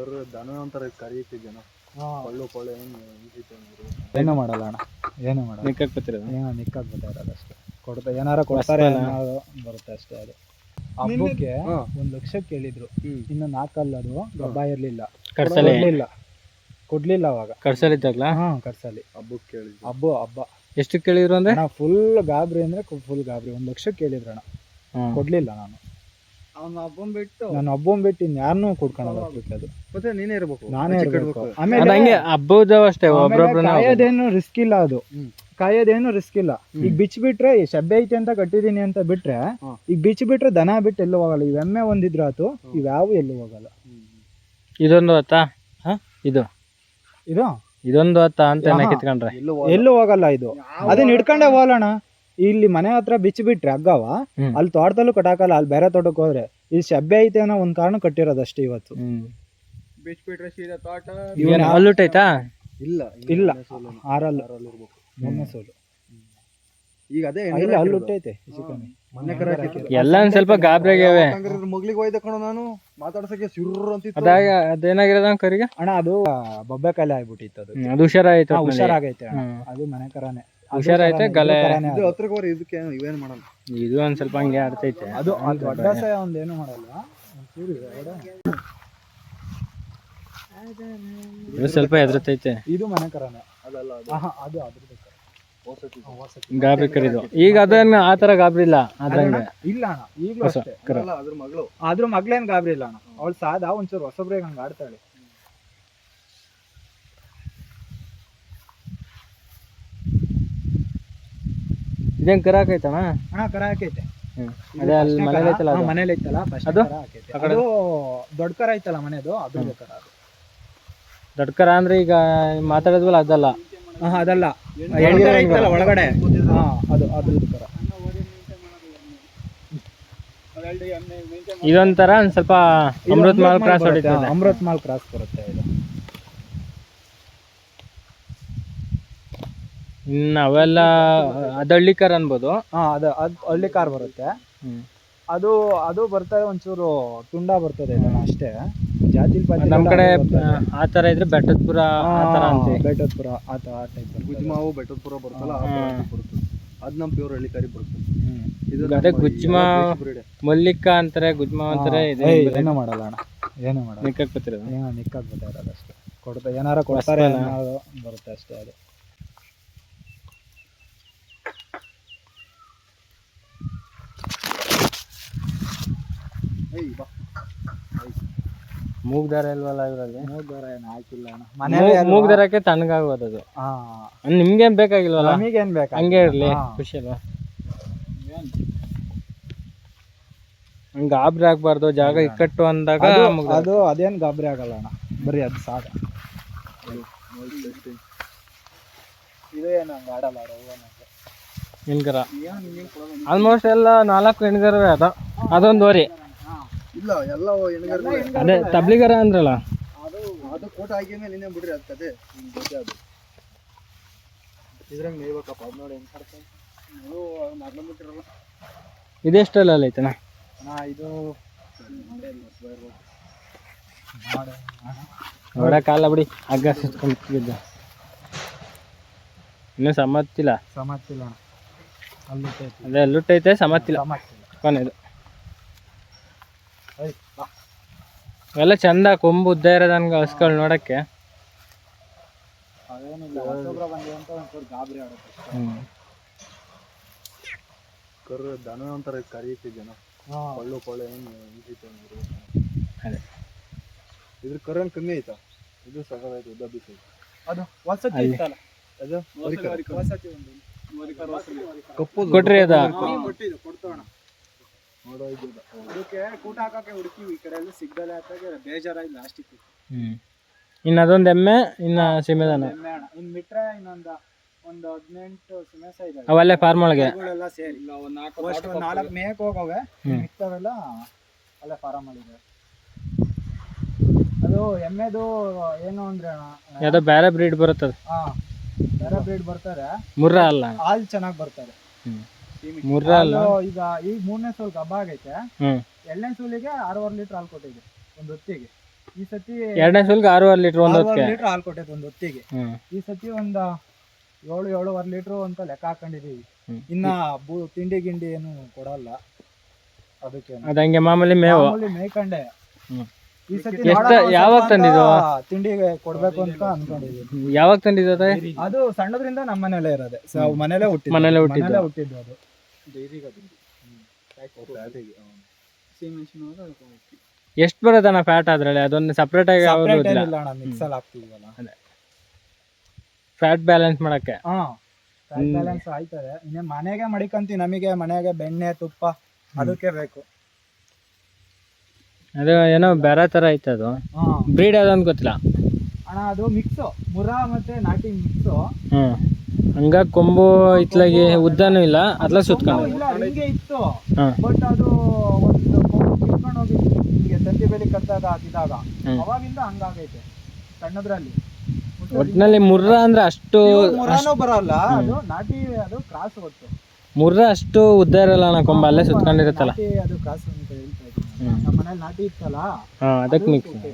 ಕರು ದನ ಒಂಥರ ಕರೀತಿ ಜನ. ಕೊಳ್ಳು ಕೊಳ್ಳೆ ಏನು ಮಾಡಲ್ಲ ಅಣ್ಣ. ಏನು ಮಾಡಲ್ಲ. ನಿಕ್ಕಕ್ ಬರ್ತಿರೋದು ಏನೋ ನಿಕ್ಕಾಗ್ ಬರ್ತಾ ಅಷ್ಟೇ. ಕೊಡ್ತಾ ಏನಾರ ಕೊಡ್ತಾರೆ ಬರುತ್ತೆ ಅಷ್ಟೇ ಅದು. ಹಬ್ಬಕ್ಕೆ ಒಂದು ಲಕ್ಷ ಕೇಳಿದ್ರು. ಇನ್ನು ನಾಲ್ಕಲ್ಲ ಅದು? ಹಬ್ಬ ಇರ್ಲಿಲ್ಲ. ಕೊಡ್ಲಿಲ್ಲ. ಕೊಡ್ಲಿಲ್ಲ ಅವಾಗ. ಕಡ್ಸಲಿ ಇದ್ದಾಗ್ಲಾ? ಹಾ ಕಡ್ಸಲಿ. ಹಬ್ಬಕ್ಕೆ ಕೇಳಿದ್ವಿ ಹಬ್ಬ ಹಬ್ಬ. ಎಷ್ಟು ಕೇಳಿದ್ರು ಅಂದ್ರೆ? ನಾ ಫುಲ್ ಗಾಬರಿ ಅಂದ್ರೆ ಫುಲ್ ಗಾಬರಿ. ಒಂದ್ ಲಕ್ಷ ಕೇಳಿದ್ರು ಅಣ್ಣ. ಹ್ಮ್. ಕೊಡ್ಲಿಲ್ಲ ನಾನು. ಬಿಟ್ಟು ನಾನು ಒಬ್ಬನ್ ಬಿಟ್ಟು ಇನ್ಯಾರನ್ನೂ ಕೊಡ್ಕೊಳಲ್ಲ ಅದು ಮತ್ತೆ ನೀನೇ ಇರ್ಬೇಕು. ನಾನೇ ಇರ್ಬೇಕು. ಆಮೇಲೆ ಹಂಗೆ ಹಬ್ಬದ ಅಷ್ಟೇ ಕಾಯೋದೇನು ರಿಸ್ಕ್ ಇಲ್ಲ ಅದು. ಕಾಯೋದೇನು ರಿಸ್ಕ್ ಇಲ್ಲ. ಈಗ ಬಿಚ್ ಬಿಟ್ರೆ ಈ ಶಬ್ಬೆ ಐತೆ ಅಂತ ಕಟ್ಟಿದೀನಿ ಅಂತ ಬಿಟ್ರೆ. ಈಗ ಬಿಚ್ ಬಿಟ್ರೆ ದನ ಬಿಟ್ಟು ಎಲ್ಲೂ ಹೋಗಲ್ಲ. ಇವ್ ಎಮ್ಮೆ ಒಂದಿದ್ರು ಆತು ಇವ್ಯಾವು ಎಲ್ಲೂ ಹೋಗಲ್ಲ. ಇದೊಂದು ಆತಾ? ಹಾ? ಇದು? ಇದು? ಇದೊಂದು ಆತ ಅಂತ. ಕಿತ್ಕೊಂಡ್ರೆ ಎಲ್ಲೂ ಎಲ್ಲೂ ಹೋಗಲ್ಲ ಇದು. ಅದನ್ನ ಹಿಡ್ಕೊಂಡೇ ಹೋಗೋಣ ಇಲ್ಲಿ ಮನೆ ಹತ್ರ ಬಿಚ್ಚಿ ಬಿಟ್ರೆ ಹಗ್ಗವ ಹ್ಮ್. ಅಲ್ಲಿ ತೋಟದಲ್ಲೂ ಕಟ್ಟಾಕಲ್ಲ ಅಲ್ಲಿ ಬೇರೆ ತೋಟಕ್ಕೆ ಹೋದ್ರೆ ಇಲ್ಲಿ ಶಬ್ಬೆ ಐತೆ ಅನ್ನೋ ಒಂದ್ ಕಾರಣ ಕಟ್ಟಿರೋದಷ್ಟೇ ಇವತ್ತು. ಹ್ಮ್. ಬಿಚ್ ಬಿಟ್ರೆ ಸೀದಾ ತೋಟ? ಏನ್ ಹಲ್ಲುಟ್ಟೈತಾ ಇಲ್ಲ ಇಲ್ಲ. ಆರಲ್ಲ. ಇರ್ಬೇಕು. ಮೊನ್ನೆ ಸೋಲು. ಈಗ ಅದೇ ಇಲ್ಲಿ ಅಲ್ಲಿ ಹುಟ್ಟೈತೆ ಹೆಚ್ಚು ಕಮ್ಮಿ ಮೊನ್ನೆ ಕರ ಹಾಕಿದ್ದು. ಎಲ್ಲ ಒಂದ್ ಸ್ವಲ್ಪ ಹೋಯ್ದೆ ಕಣೋ ನಾನು? ಮಾತಾಡ್ಸಕ್ಕೆ ಸುರ್ರು ಅಂತಿತ್ತು. ಅದಾಗ ಅದೇನಾಗಿರೋದ ಕರಿಗೆ ಅಣ್ಣ ಅದು ಬೊಬ್ಬೆ ಕಾಯಿಲೆ ಆಗ್ಬಿಟ್ಟಿತ್ತು ಅದು. ಅದು ಹುಷಾರಾಯ್ತು ಹುಷಾರಾಗೈತೆ ಅಣ್ಣ. ಅದು ಮನೆ ಕರಾನೆ. ಹುಷಾರಾಯ್ತೆ, ಗಲೆ- ಇದು ಹತ್ರಕ್ಕೆ ಹೋರಿ ಇದಕ್ಕೆ ಏನು ಇವೇನ್ ಮಾಡಲ್ಲ. ಇದು ಒಂದ್ ಸ್ವಲ್ಪ ಹಂಗೆ ಆಡ್ತೈತೆ. ಅದು ದೊಡ್ಡ ಸಹ ಒಂದೇನು ಮಾಡಲ್ಲ. ಇದು ಸ್ವಲ್ಪ ಹೆದರ್ತೈತೆ. ಇದು ಮನೆ ಕರನೆ. ಅದಲ್ಲ ಅದು. ಅದ್ರ. ಗಾಬರಿ ಕರಿದು ಈಗ ಅದನ್ನ ಆ ತರ ಗಾಬರಿ ಇಲ್ಲ ಅದ್ರಂಗೆ. ಇಲ್ಲ ಅಣ್ಣ ಈಗಲೂ ಅಷ್ಟೇ. ಅದ್ರ ಮಗಳು. ಆದ್ರೂ ಮಗಳೇನ್ ಗಾಬ್ರಿ ಇಲ್ಲ ಅಣ್ಣ. ಅವಳು ಸಾದ ಒಂಚೂರು ಹೊಸಬ್ರಿಗೆ ಹಂಗ ಆಡ್ತಾಳೆ. ಇದೇನ್ ಕರ ಹಾಕೈತಣ ಅಣ್ಣ ಕರ ಹಾಕೈತೆ. ಇದು ಅದೇ ಅಲ್ಲಿ ಮನೇಲಿ. ಐತಲ್ಲ ಹಾ, ಅದು ಮನೇಲಿ ಐತಲ್ಲ ಅದು? ಕರ ಹಾಕೈತೆ. ಆ ಕಡೆ? ಅದು ದೊಡ್ಡ ಕರ ಐತಲ್ಲ ಮನೆದು ಅದು ಕರ ಅದು. ದೊಡ್ಡ ಕರ ಅಂದ್ರೆ ಈಗ ಮಾತಾಡಿದ್ವಲ್ಲ ಅದಲ್ಲ? ಆಹಾ, ಅದಲ್ಲ. ಎಣ್ಣೆ ಕರ ಐತಲ್ಲ ಒಳಗಡೆ. ಹಾ ಅದು ಅದು ಕರ. ಇದೊಂಥರ ಒಂದ್ ಸ್ವಲ್ಪ ಇದು ಅಮೃತ್ ಮಾಲ್ ಕ್ರಾಸ್ ಹೊಡಿತದೆ. ಅಮೃತ್ ಮಾಲ್ ಕ್ರಾಸ್ ಬರುತ್ತೆ ಇದು. ಇನ್ನ ಅವೆಲ್ಲ ಅದಳ್ಳಿ ಕಾರ್ ಅನ್ಬೋದು. ಹಾ ಅದು ಅದು ಹಳ್ಳಿ ಕಾರ್ ಬರುತ್ತೆ. ಹ್ಮ್. ಅದು ಅದು ಬರ್ತದೆ ಒಂಚೂರು ತುಂಡ ಬರ್ತದೆ ಇದನ್ನ ಅಷ್ಟೇ. ಜಾತಿ ನಮ್ ಕಡೆ ಆ ತರ ಇದ್ರೆ ಬೆಟ್ಟದಪುರ ಆ ತರ ಅಂತೀವಿ ಬೆಟ್ಟದಪುರ ಆ ಥರ ಆ ಟೈಪ್ ಬರ್ತದೆ. ಗುಜ್ಮಾವು ಬೆಟ್ಟದಪುರ ಬರ್ತಲ್ಲ ಆ ಥರ ಇದು ಬರುತ್ತೆ. ಅದ್ ನಮ್ ಪ್ಯೂರ್ ಹಳ್ಳಿಕಾರಿ ಬರುತ್ತೆ. ಹ್ಮ್. ಇದು ಅದೇ ಗುಜ್ಮಾ ಮಲ್ಲಿಕ ಅಂತಾರೆ ಗುಜ್ಮಾ ಅಂತಾರೆ ಇದೆ ಏನೋ ಮಾಡಲ್ಲ ಅಣ್ಣ. ಏನೂ ಮಾಡಲ್ಲ. ನಿಕ್ಕಕ್ ಬರ್ತಿರೋದು? ಏನೋ ನಿಕ್ಕಾಗ್ ಬರ್ತಾ ಇರೋದು ಅಷ್ಟೇ. ಕೊಡ್ತಾ ಏನಾರ ಕೊಡ್ತಾರೆ ಬರುತ್ತೆ ಅಷ್ಟೇ ಅದು. ಮೂಗ್ ದಾರ ಇಲ್ವಲ್ಲ ಇದ್ರಲ್ಲಿ? ಮೂರ್ ದಾರ ಏನು ಹಾಕಿಲ್ಲ ಅಣ್ಣ. ಮನೇಲಿ ಮೂಗ್ ದಾರಕ್ಕೆ ತಣ್ಣಗಾಗೋದು ಅದು. ಹಾ. ಅದ್ ನಿಮ್ಗೇನ್ ಬೇಕಾಗಿಲ್ವಲ್ಲ? ನಮಗೇನ್ ಬೇಕಾ ಹಂಗೆ ಇರ್ಲಿ ಹಾ. ಖುಷಿ ಅಲ್ವಾ? ಹಂಗ ಗಾಬ್ರಿ ಆಗ್ಬಾರ್ದು ಜಾಗ ಇಕ್ಕಟ್ಟು ಅಂದಾಗ ಅದು ಮುಗ್ದು. ಅದು ಅದೇನ್ ಗಾಬರಿ ಆಗಲ್ಲ ಅಣ್ಣ. ಬರೀ ಅದು ಸಾಕ. ಇದು ಏನು ಹಂಗ ಆಡಲ್ಲ ಅದು? ಹೂವನಂಗೆ. ಹೆಣ್ಗರ ಆಲ್ಮೋಸ್ಟ್ ಎಲ್ಲ ನಾಲ್ಕು ಹೆಣ್ಗರವೇ ಅದ. ಅದೊಂದು ವರಿ ಇಲ್ಲ ಎಲ್ಲ ಅದೇ ತಬ್ಲಿಗರ ಅಂದ್ರಲ್ಲ? ಅದು ಅದು ಕೋಟ ಆಗಿದ್ಮೇಲೆ ನಿನ್ನೆ ಬಿಡ್ರಿ ಅದು ಕತೆ. ನಿಮ್ಗ್ ಗೊತ್ತೇ ಅದು. ಇದ್ರಂಗ್ ಅದ್ ನೋಡಿ ಹೆಂಗ್ ಕರ್ಕೊಂಡ್ ಅದು ನಗ್ಲ ಬಿಟ್ಟಿರಲ್ಲ. ಇದೆಷ್ಟಲ್ಲ ಐತನ ಅಣ್ಣ ಇದು ನೋಡಕ್ಕಾಗಲ್ಲ ಬಿಡಿ ಹಗ್ಗ ಸುತ್ಕೊಂಡು ಬಿದ್ದ ಇನ್ನೂ ಸಮತ್ತಿಲ್ಲ. ಸಮತ್ತಿಲ್ಲ. ಅಲ್ಲಿ ಐತಿ. ಅದೇ ಲುಟ್ಟೈತೆ ಸಮತ್ತಿಲ್ಲ. ಕೊನೆದು ಐ, ಬಾ. ಎಲ್ಲ ಚಂದ ಕೊಂಬು ಉದ್ದ ಇರೋದು ನನ್ಗೆ ಹಸ್ಗಳು ನೋಡಕ್ಕೆ ಕರು ದನ ಒಂಥರ ಕರೀತಿ ಜನ. ಕೊಳ್ಳು ಕೊಳ್ಳು ಹೆಂಗ್ ಅದೇ. ಇದ್ರ ಕರು ಕಮ್ಮಿ ಐತಾ ಇದು ಸಗದಾಯ್ತು ಉದ್ದ ಬೀಸ್ ಐತೆ ಅದು ವಸತಿ ಅಲ್ಲಿ. ಇತ್ತಲ್ಲ? ಅದು? ವಸತಿ ಒಂದು. ಕಪ್ಪು ಕೊಟ್ರಿ ಅದ. ಕೊಟ್ಟಿದ್ದು ಕೊಡ್ತೋಣ ನೋಡೋ ಇದು ಅದಕ್ಕೆ ಕೂಟ ಹಾಕಕ್ಕೆ ಹುಡುಕಿವಿ. ಈ ಕಡೆ ಎಲ್ಲ ಸಿಗ್ದಲೆ ಹಾಕಾಗೆ ಬೇಜಾರಾಗಿ ಲಾಸ್ಟಿಗೆ. ಹ್ಮ್. ಇನ್ನು ಅದೊಂದು ಎಮ್ಮೆ ಇನ್ನು ಸೀಮೆದಾನ. ಎಮ್ಮೆ ಅಣ್ಣ. ಇನ್ ಬಿಟ್ರೆ ಇನ್ನೊಂದು ಒಂದು ಹದಿನೆಂಟು ಸಿಮೆಸ ಇದೆ ಅವಲ್ಲೇ ಫಾರ್ಮ್ ಒಳಗೆ ಸೇರಿ. ನಾಲ್ಕು ಒಂದ್ ನಾಲ್ಕು ಮೇಯಕ್ಕೆ ಹೋಗವೆ. ಮಿಕ್ತವೆಲ್ಲ ಅಲ್ಲೇ ಫಾರಮ್ ಅಲ್ಲಿ ಇದೆ ಅದು ಎಮ್ಮೆದು ಏನು ಅಂದ್ರೆ ಅಣ್ಣ ಯಾವುದೋ ಬೇರೆ ಬ್ರೀಡ್ ಬರುತ್ತದೆ. ಹಾ ಬೇರೆ ಬ್ರೀಡ್ ಬರ್ತಾರೆ. ಮುರ್ರ ಅಲ್ಲ. ಹಾಲು ಚೆನ್ನಾಗಿ ಬರ್ತಾರೆ. ಹ್ಮ್. ಹಾಲು ಈಗ ಈಗ ಮೂರನೇ ಸೋಲ್ ಹಬ್ಬ ಆಗೈತೆ. ಎರಡನೇ ಸೋಲಿಗೆ ಆರೂವರೆ ಲೀಟರ್ ಹಾಲು ಕೊಟ್ಟಿದೆ ಒಂದು ಹೊತ್ತಿಗೆ. ಈ ಸತಿ ಎರಡನೇ ಸೋಲ್ಗೆ ಆರೂವರೆ ಲೀಟರ್ ಒಂದು ಹೊತ್ತಿಗೆ? ಲೀಟರ್ ಹಾಲು ಕೊಟ್ಟೈತೆ ಒಂದು ಹೊತ್ತಿಗೆ. ಈ ಸತಿ ಒಂದು ಏಳು ಏಳುವರೆ ಲೀಟ್ರು ಅಂತ ಲೆಕ್ಕ ಹಾಕೊಂಡಿದೀವಿ. ಇನ್ನ ಬೂ ತಿಂಡಿ ಗಿಂಡಿ ಏನು ಕೊಡಲ್ಲ. ಅದಕ್ಕೆ ಅದಂಗೆ ಮಾಮೂಲಿ ಮೇವು. ಮೇಯ್ಕಂಡೆ. ಈ ಸತಿ ಎಷ್ಟ- ಯಾವಾಗ ತಂದಿದ್ದು? ತಿಂಡಿಗೆ ಕೊಡ್ಬೇಕು ಅಂತ ಅನ್ಕೊಂಡಿದೀವಿ. ಯಾವಾಗ ತಂದಿದ್ದದ ಅದು? ಸಣ್ಣದ್ರಿಂದ ನಮ್ಮ ಮನೇಲೆ ಇರೋದೆ ಮನೇಲೆ ಹುಟ್ಟಿದ್ದು. ಮನೇಲೆ ಹುಟ್ಟಿದ್ದು. ಎಷ್ಟು ಬರುತ್ತಣ್ಣ ಫ್ಯಾಟ್ ಅದರಲ್ಲಿ? ಅದೊಂದು ಸಪ್ರೇಟ್ ಆಗಿ ಇಲ್ಲ. ಅಣ್ಣ ಮಿಕ್ಸ್ ಅಲ್ಲಿ ಹಾಕ್ತಿದ್ವಲ್ಲ ಫ್ಯಾಟ್ ಬ್ಯಾಲೆನ್ಸ್ ಮಾಡಕ್ಕೆ. ಹಾ. ಬ್ಯಾಲೆನ್ಸ್ ಆಯ್ತದೆ. ಇನ್ನೇ ಮನೆಗೆ ಮಡಿಕಂತೀವಿ ನಮಗೆ ಮನೆಗೆ ಬೆಣ್ಣೆ ತುಪ್ಪ ಅದಕ್ಕೆ ಬೇಕು. ಅದು ಏನೋ ಬೇರೆ ತರ ಐತೆ ಅದು. ಬ್ರೀಡ್ ಅದೊಂದು ಗೊತ್ತಿಲ್ಲ. ಅಣ್ಣ ಅದು ಮಿಕ್ಸ್ ಮುರಾ ಮತ್ತೆ ನಾಟಿ ಮಿಕ್ಸ್ ಹ್ಮ್. ಹಂಗ ಕೊಂಬು ಇತ್ಲಾಗೆ ಉದ್ದನೂ ಇಲ್ಲ ಅದ್ಲ ಸುತ್ಕೊಂಡು ಇಲ್ಲ ಹಿಂಗೆ ಇತ್ತು. ಹ್ಮ್ ಬಟ್ ಅದು ಒಂದು ಕಿತ್ಕೊಂಡು ಹೋಗಿತ್ತು. ಹಿಂಗೆ ತಂತಿ ಬೇಲಿ ಕಟ್ಟಾಗ ಹಾಕಿದಾಗ. ಅವಾಗಿಂದ ಹಂಗಾಗೈತೆ ಸಣ್ಣದ್ರಲ್ಲಿ. ಒಟ್ನಲ್ಲಿ ಮುರ್ರ ಅಂದ್ರೆ ಅಷ್ಟು ಬರಲ್ಲ. ಅದು ನಾಟಿ ಅದು ಕ್ರಾಸ್ ಮುರ್ರ ಅಷ್ಟು ಉದ್ದ ಇರಲ್ಲ ಅಣ್ಣ ಕೊಂಬ ಅಲ್ಲೇ ಸುತ್ಕೊಂಡಿರುತ್ತಲ್ಲ. ನಾಟಿ ಅದು ಕ್ರಾಸ್ ಅಂತ ಹೇಳ್ತಾ ಇದ್ದೀನಿ. ಹ್ಮ್. ನಮ್ಮ ಮನೇಲಿ ನಾಟಿ ಇತ್ತಲ್ಲ ಹಾ ಅದಕ್ಕೆ ಮಿಕ್ಸ್ ಅದು.